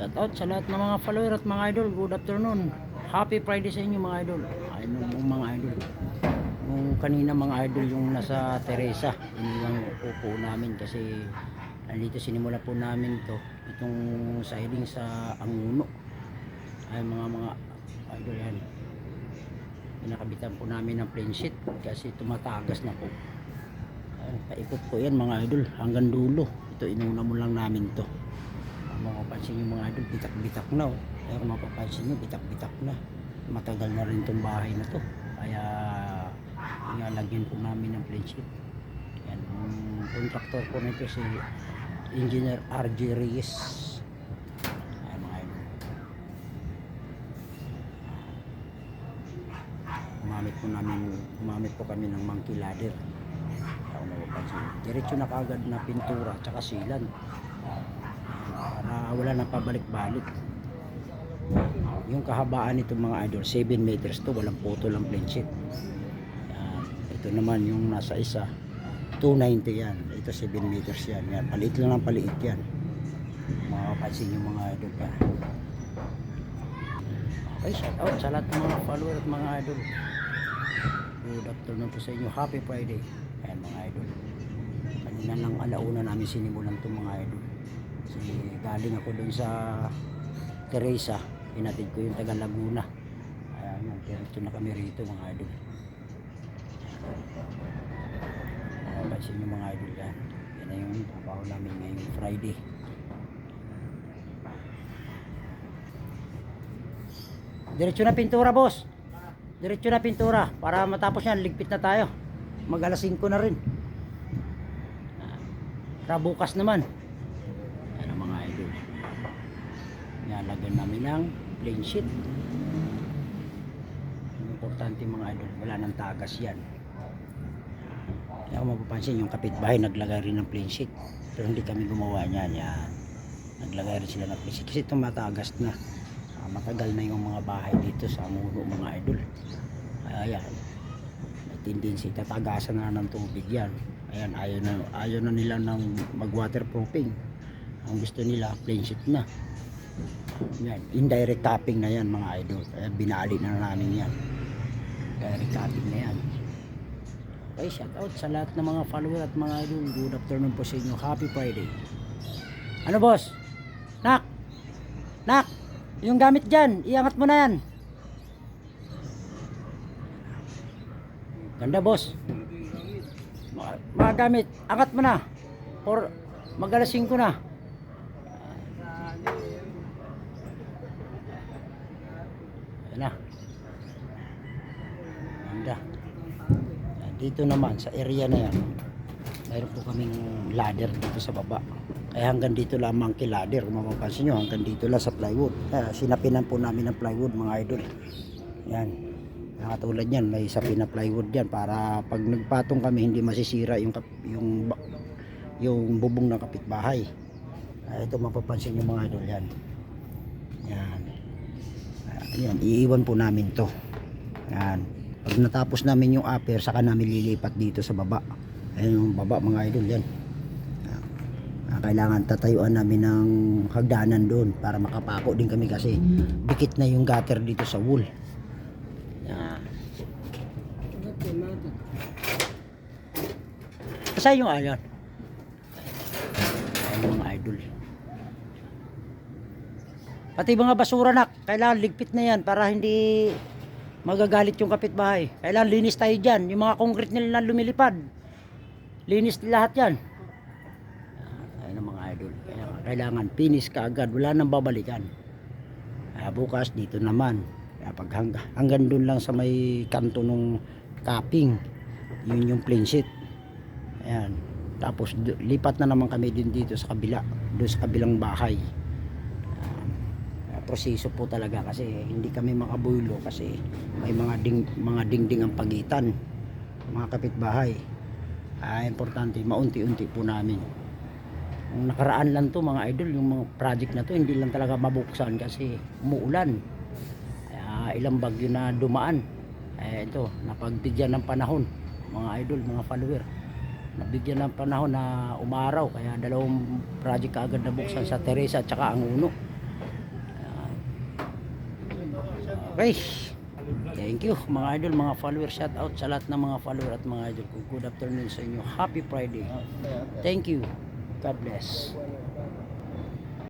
Shout out sa lahat ng mga follower at mga idol. Good afternoon. Happy Friday sa inyo mga idol. Ayun yung mga idol. Yung kanina mga idol yung nasa Teresa. Iniwang upo namin kasi nandito sinimula po namin to. Itong siding sa Anguno. Ay mga mga idol yan. Pinakabitan po namin ng plain sheet kasi tumatagas na po. Ayun, paikot po yan mga idol hanggang dulo. Ito inuna mo lang namin to mapapansin yung mga idol, bitak-bitak na. Oh. Kaya kung mapapansin nyo, bitak-bitak na. Matagal na rin tong bahay na to. Kaya inalagyan po namin ng plain sheet. Yan, ang contractor po nito si Engineer RJ Reyes. Ayan mga idol. Gumamit po namin, gumamit po kami ng monkey ladder. Kaya kung mapapansin. Diretso na kagad na pintura at saka silan wala nang pabalik-balik. Yung kahabaan nito mga idol 7 meters to walang photo lang plain sheet. Yan. ito naman yung nasa isa. 290 yan. Ito 7 meters yan, yan. paliit lang ng paliit yan. Makapansin yung mga idol yan okay shout out sa lahat mga follower at mga idol. Good afternoon po sa inyo. Happy friday. Ayan mga idol. Kanina lang alauna namin sinimulan itong mga idol galing ako dun sa Teresa. Pinatid ko yung taga Laguna. Ayan diretso na kami rito mga idol. Makapansin yung mga idol yan. Yan na yung trabaho namin ngayong Friday. Diretso na pintura boss. Diretso na pintura. Para matapos yan ligpit na tayo. Mag alas 5 na rin. Para bukas naman yan ang mga idol nilalagyan namin ng plain sheet. Importante mga idol wala nang tagas yan. Kaya kung mapapansin yung kapitbahay naglagay rin ng plain sheet. Pero hindi kami gumawa niyan yan. Naglagay rin sila ng plain sheet. Kasi tumatagas na. Ah, matagal na yung mga bahay dito sa muno mga idol. Ayan may tendency. Tatagasan na ng tubig yan. Ayan ayaw na, ayaw na nila ng mag waterproofing ang gusto nila plain sheet na yan indirect tapping na yan mga idol. Kaya binali na namin yan. Direct tapping na yan. Okay shout out sa lahat ng mga follower at mga idol. Good afternoon po sa inyo. Happy friday. Ano boss? Nak! Nak! Yung gamit dyan iangat mo na yan. Ganda boss. Mga gamit angat mo na. Or magalasing ko na Ayan na. Ganda. Yan, Dito naman sa area na yan. Mayroon po kaming ladder dito sa baba. Kaya hanggang dito lamang kay ladder. Kung mapapansin nyo, hanggang dito lang sa plywood. Kaya sinapinan po namin ng plywood mga idol. Yan. Kaya katulad yan, may sapin na plywood yan para pag nagpatong kami hindi masisira yung yung yung bubong ng kapitbahay. Ah, ito mapapansin nyo mga idol yan. Yan. Ayan, iiwan po namin to. Yan. Pag natapos namin yung upper, saka namin lilipat dito sa baba. Ayan yung baba mga idol yan. Yan. Ah, kailangan tatayuan namin ng hagdanan doon para makapako din kami kasi dikit na yung gutter dito sa wool. Yan. Kasi yung ayon. Ayan yung mga idol. Pati mga basura nak, kailangan ligpit na yan para hindi magagalit yung kapitbahay. Kailangan linis tayo dyan. Yung mga concrete nila na lumilipad. Linis lahat yan. Ayun ang mga idol. Kailangan finish ka agad. Wala nang babalikan. Kaya bukas dito naman. Kaya pag hang, hanggang dun lang sa may kanto nung capping. Yun yung plain sheet. Ayan. Tapos lipat na naman kami din dito sa kabila. Doon sa kabilang bahay. Ah, proseso po talaga kasi hindi kami makabulo kasi may mga ding mga dingding ang pagitan mga kapitbahay. Ah, importante maunti-unti po namin. Ang nakaraan lang to mga idol yung mga project na to hindi lang talaga mabuksan kasi umuulan. Kaya ilang bagyo na dumaan. Eh ito napagbigyan ng panahon mga idol mga follower. Nabigyan ng panahon na umaraw kaya dalawang project kaagad na buksan sa Teresa at saka ang uno Okay. Thank you mga idol, mga follower. Shout out sa lahat ng mga follower at mga idol ko. Good afternoon sa inyo. Happy Friday. Thank you. God bless.